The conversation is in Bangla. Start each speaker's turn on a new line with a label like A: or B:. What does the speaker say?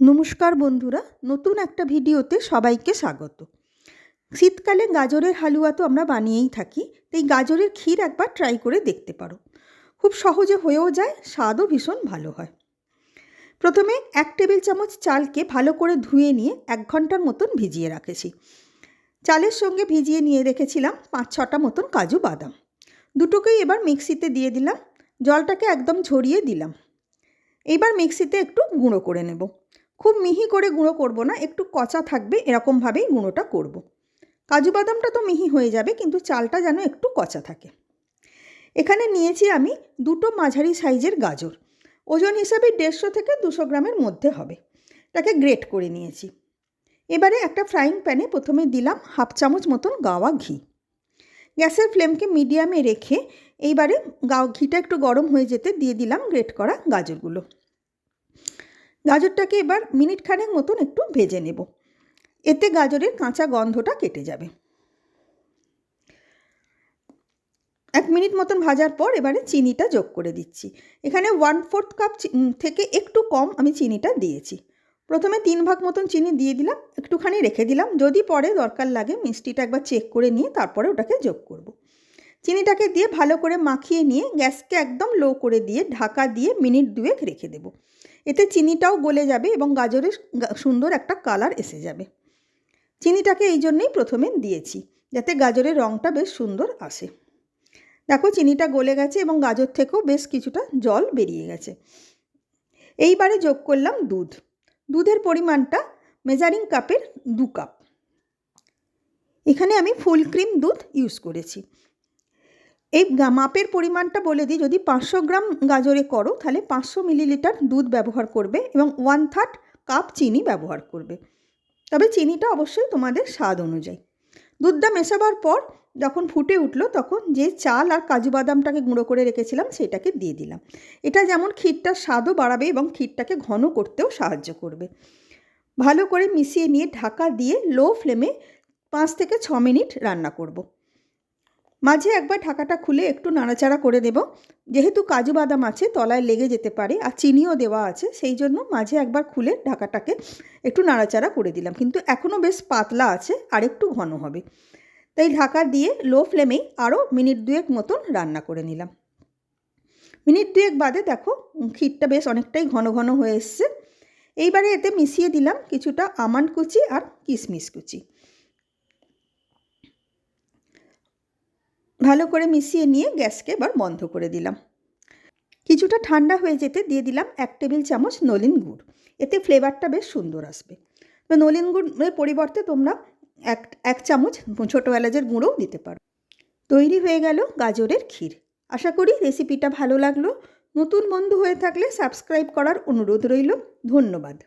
A: নমস্কার বন্ধুরা, নতুন একটা ভিডিওতে সবাইকে স্বাগত। শীতকালে গাজরের হালুয়া তো আমরা বানিয়েই থাকি, তাই গাজরের ক্ষীর একবার ট্রাই করে দেখতে পারো। খুব সহজে হয়েও যায়, স্বাদও ভীষণ ভালো হয়। প্রথমে এক টেবিল চামচ চালকে ভালো করে ধুয়ে নিয়ে এক ঘণ্টার মতন ভিজিয়ে রাখেছি। চালের সঙ্গে ভিজিয়ে নিয়ে রেখেছিলাম পাঁচ ছটা মতন কাজু বাদাম। দুটোকেই এবার মিক্সিতে দিয়ে দিলাম, জলটাকে একদম ঝরিয়ে দিলাম। এবার মিক্সিতে একটু গুঁড়ো করে নেব। খুব মিহি করে গুঁড়ো করব না, একটু কচা থাকবে, এরকমভাবেই গুঁড়োটা করব। কাজু বাদামটা তো মিহি হয়ে যাবে, কিন্তু চালটা যেন একটু কচা থাকে। এখানে নিয়েছি আমি দুটো মাঝারি সাইজের গাজর। ওজন হিসাবে দেড়শো থেকে দুশো গ্রামের মধ্যে হবে। তাকে গ্রেট করে নিয়েছি। এবারে একটা ফ্রাইং প্যানে প্রথমে দিলাম হাফ চামচ মতন গাওয়া ঘি। গ্যাসের ফ্লেমকে মিডিয়ামে রেখে এইবারে গাও, ঘিটা একটু গরম হয়ে যেতে দিয়ে দিলাম গ্রেট করা গাজরগুলো। গাজরটাকে এবার মিনিট খানেক মতন একটু ভেজে নেব। এতে গাজরের কাঁচা গন্ধটা কেটে যাবে। এক মিনিট মতন ভাজার পর এবারে চিনিটা যোগ করে দিচ্ছি। এখানে ওয়ান ফোর্থ কাপ থেকে একটু কম আমি চিনিটা দিয়েছি। প্রথমে তিন ভাগ মতন চিনি দিয়ে দিলাম, একটুখানি রেখে দিলাম। যদি পরে দরকার লাগে মিষ্টিটা একবার চেক করে নিয়ে তারপরে ওটাকে যোগ করব। চিনিটাকে দিয়ে ভালো করে মাখিয়ে নিয়ে গ্যাসকে একদম লো করে দিয়ে ঢাকা দিয়ে মিনিট দুয়েক রেখে দেবো। এতে চিনিটাও গলে যাবে এবং গাজরের সুন্দর একটা কালার এসে যাবে। চিনিটাকে এই জন্যেই প্রথমে দিয়েছি, যাতে গাজরের রঙটা বেশ সুন্দর আসে। দেখো চিনিটা গলে গেছে এবং গাজর থেকেও বেশ কিছুটা জল বেরিয়ে গেছে। এইবারে যোগ করলাম দুধ। দুধের পরিমাণটা মেজারিং কাপের দু কাপ এখানে আমি ফুল ক্রিম দুধ ইউজ করেছি। এই মাপের পরিমাণটা বলে দিই, যদি পাঁচশো গ্রাম গাজরে করো, তাহলে পাঁচশো মিলিলিটার দুধ ব্যবহার করবে এবং ওয়ান থার্ড কাপ চিনি ব্যবহার করবে। তবে চিনিটা অবশ্যই তোমাদের স্বাদ অনুযায়ী। দুধটা মেশাবার পর যখন ফুটে উঠল, তখন যে চাল আর কাজু বাদামটাকে গুঁড়ো করে রেখেছিলাম, সেটাকে দিয়ে দিলাম। এটা যেমন ক্ষীরটার স্বাদও বাড়াবে এবং ক্ষীরটাকে ঘন করতেও সাহায্য করবে। ভালো করে মিশিয়ে নিয়ে ঢাকা দিয়ে লো ফ্লেমে পাঁচ থেকে ছ মিনিট রান্না করব। মাঝে একবার ঢাকাটা খুলে একটু নাড়াচাড়া করে দেব যেহেতু কাজু বাদাম আছে, তলায় লেগে যেতে পারে আর চিনিও দেওয়া আছে, সেই জন্য মাঝে একবার খুলে ঢাকাটাকে একটু নাড়াচাড়া করে দিলাম। কিন্তু এখনও বেশ পাতলা আছে আর একটু ঘন হবে। তাই ঢাকা দিয়ে লো ফ্লেমেই আরও মিনিট দুয়েক মতন রান্না করে নিলাম। মিনিট দুয়েক বাদে দেখো, ক্ষীরটা বেশ অনেকটাই ঘন ঘন হয়ে এসছে। এইবারে এতে মিশিয়ে দিলাম কিছুটা আমন্ড কুচি আর কিশমিশ কুচি। ভালো করে মিশিয়ে নিয়ে গ্যাসকে এবার বন্ধ করে দিলাম। কিছুটা ঠান্ডা হয়ে যেতে দিয়ে দিলাম এক টেবিল চামচ নলিন গুড়। এতে ফ্লেভারটা বেশ সুন্দর আসবে। নলিন গুড়ের পরিবর্তে তোমরা এক এক চামচ ছোটো এলাচের গুঁড়োও দিতে পারো। তৈরি হয়ে গেল গাজরের ক্ষীর। আশা করি রেসিপিটা ভালো লাগল। নতুন বন্ধু হয়ে থাকলে সাবস্ক্রাইব করার অনুরোধ রইল। ধন্যবাদ।